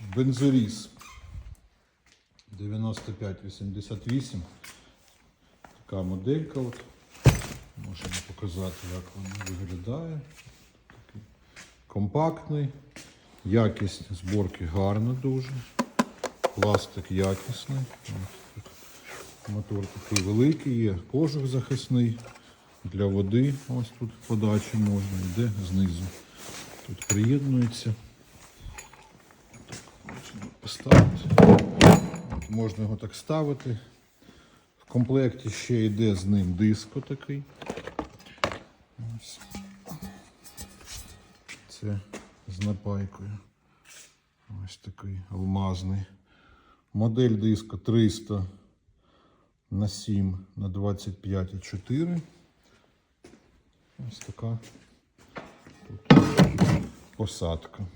Бензоріз 9588. Така моделька. От. Можемо показати, як вона виглядає. Такий компактний. Якість зборки гарна дуже. Пластик якісний. Мотор такий великий, є кожух захисний. Для води ось тут подача можна, йде знизу. Тут приєднується. Так, можна його так ставити. В комплекті ще йде з ним диско такий. Ось. Це з напайкою. Ось такий алмазний. Модель диска 300 на 7 на 25,4. Ось така тут посадка.